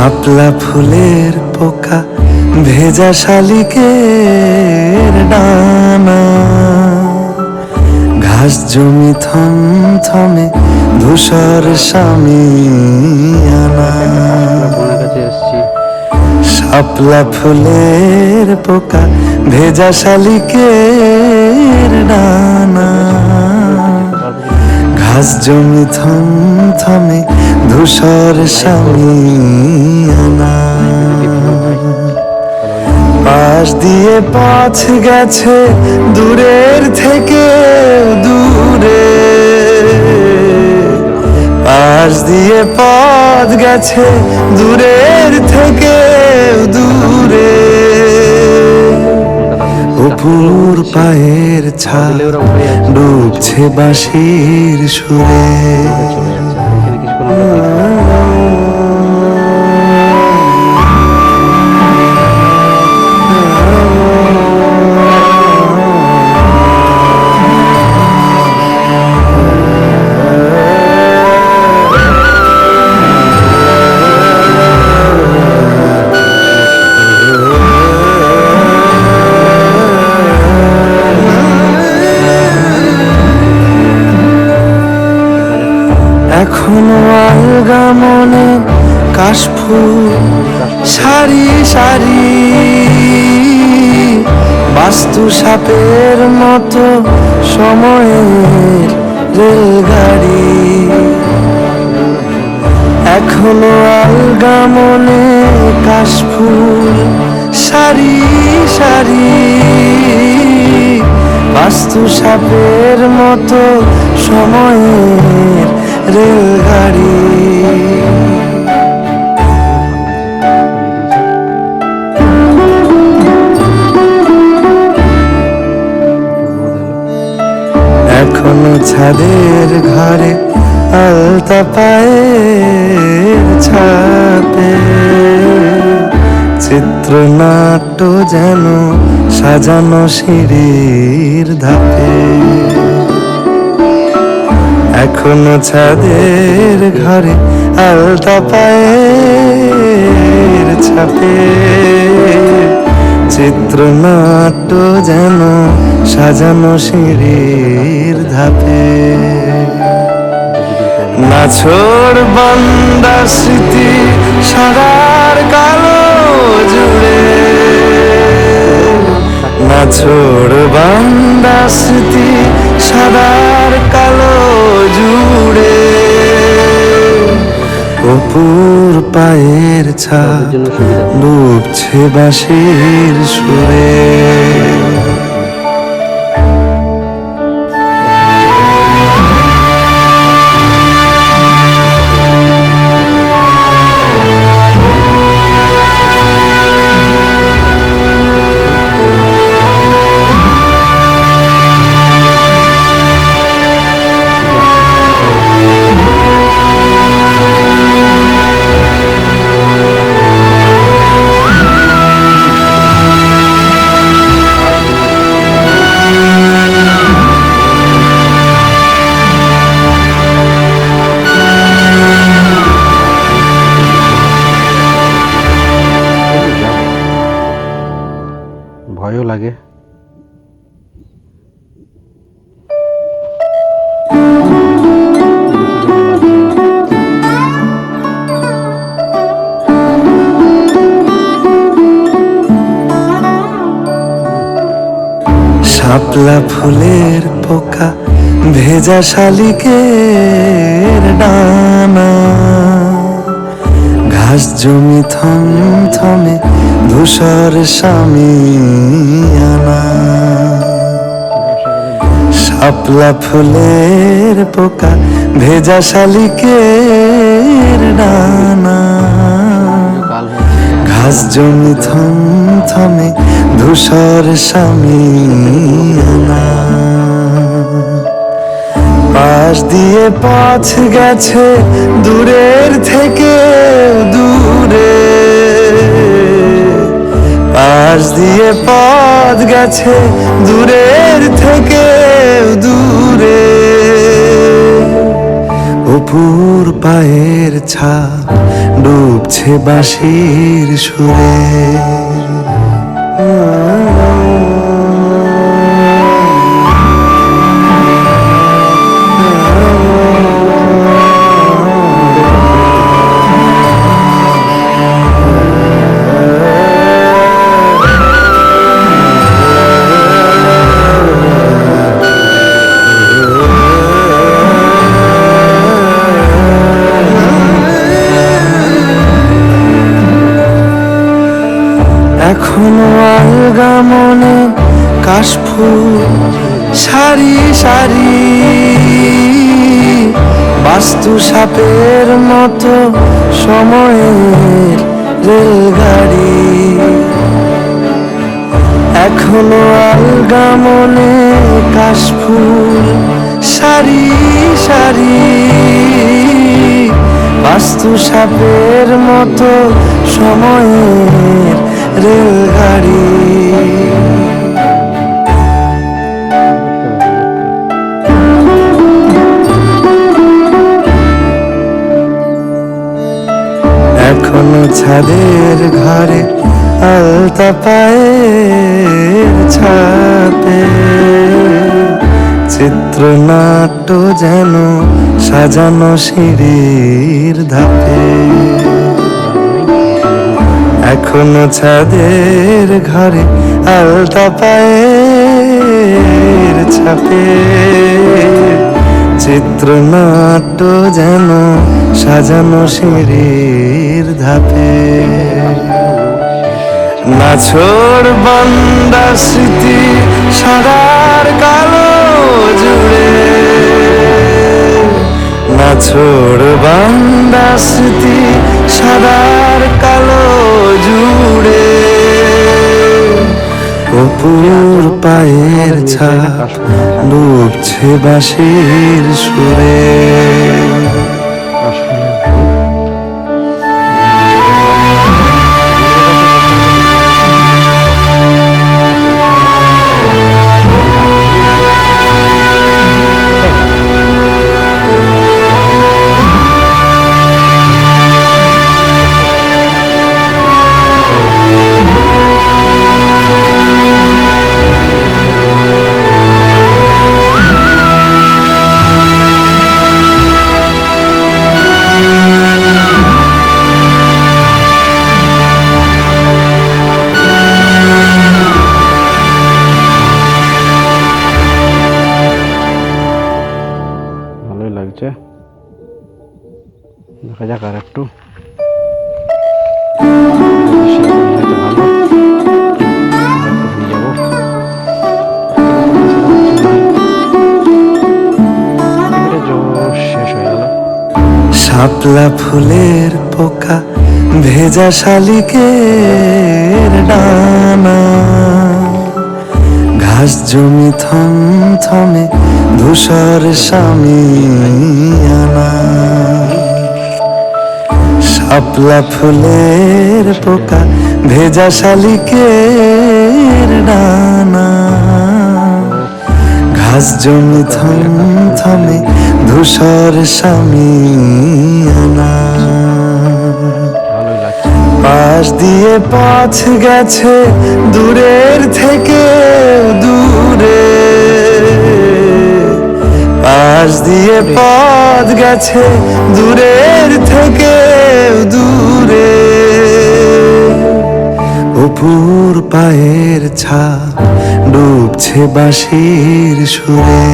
শাপলা ফুলের পোকা ভেজা শালিকের ডানা। ঘাস জমি থম থমে ধূসর স্বামী আনা। শাপলা ফুলের পোকা ভেজা শালিকের ডানা। ঘাস জমি থম থমে ধূসর সামিয়ানা পাশ দিয়ে পথ গেছে দূরের থেকে দূরে। পাশ দিয়ে পথ গেছে দূরের থেকে দূরে। অপুর পায়ের ছা ডুবছে বাঁশির সুরে। সাপের মতো সময়ের রেলগাড়ি। এখনও আলগা মনে কাশফুল সারি সারি। বাস্তু সাপের মতো সময়ের রেলগাড়ি। ছাদের ঘরে আলতা পায়ের ছাপে। চিত্রনাট্য যেন সাজানো সিঁড়ির ধাপে। এখনও ছাদের ঘরে আলতা পায়ের ছাপে। চিত্রনাট্য যেন সাজানো সিঁড়ির ধাপে নাছর বান্দা স্মৃতি সারার কালো জুড়ে। নাছর বান্দা স্মৃতি সাদার কালো জুড়ে। অপুর পায়ের ছাপ ডুবছে বাঁশির সুরে। ভয়ও লাগে। শাপলা ফুলের পোকা ভেজা শালিকের ডানা। ঘাস জমি থম থমে ধূসর সামিয়ানা শাপলা ফুলের পোকা, ভেজা শালিকের ডানা। ঘাস জমি থম থমে ধূসর সামিয়ানা পাশ দিয়ে পথ গেছে দূরের থেকে গেছে দূরের থেকে দূরে। অপুর পায়ের ছাপ ডুবছে বাঁশির সুরে। বাস্তু সাপের মতো সময়ের রেলগাড়ি। এখনও আলগা মনে কাশফুল সারি সারি। বাস্তু সাপের মতো সময়ের রেলগাড়ি। ছাদের ঘরে আলতা পায়ের ছাপে চিত্রনাট্য যেন সাজানো সিঁড়ির ধাপে। এখনও ছাদের ঘরে আলতা পায়ের ছাপে চিত্রনাট্য যেন সাজানো সিঁড়ির ধাপে। নাছর বান্দা স্মৃতি সাদার কালো জুড়ে। নাছর বান্দা স্মৃতি সাদার কালো জুড়ে। অপুর পায়ের ছাপ ডুবছে বাঁশির সুরে। দেখা যাক আর একটু। শাপলা ফুলের পোকা ভেজা শালিকের ডানা। ঘাস জমি থম থমে ধূসর সামিয়ানা শাপলা ফুলের পোকা ভেজা শালিকের ডানা। ঘাস জমি থম থমে ধূসর ভালোই লাগছে। পাশ দিয়ে পথ গেছে দূরের থেকে দূরে। পাশ দিয়ে পথ গেছে দূরের থেকে দূরে। অপুর পায়ের ছাপ ডুবছে বাঁশির সুরে।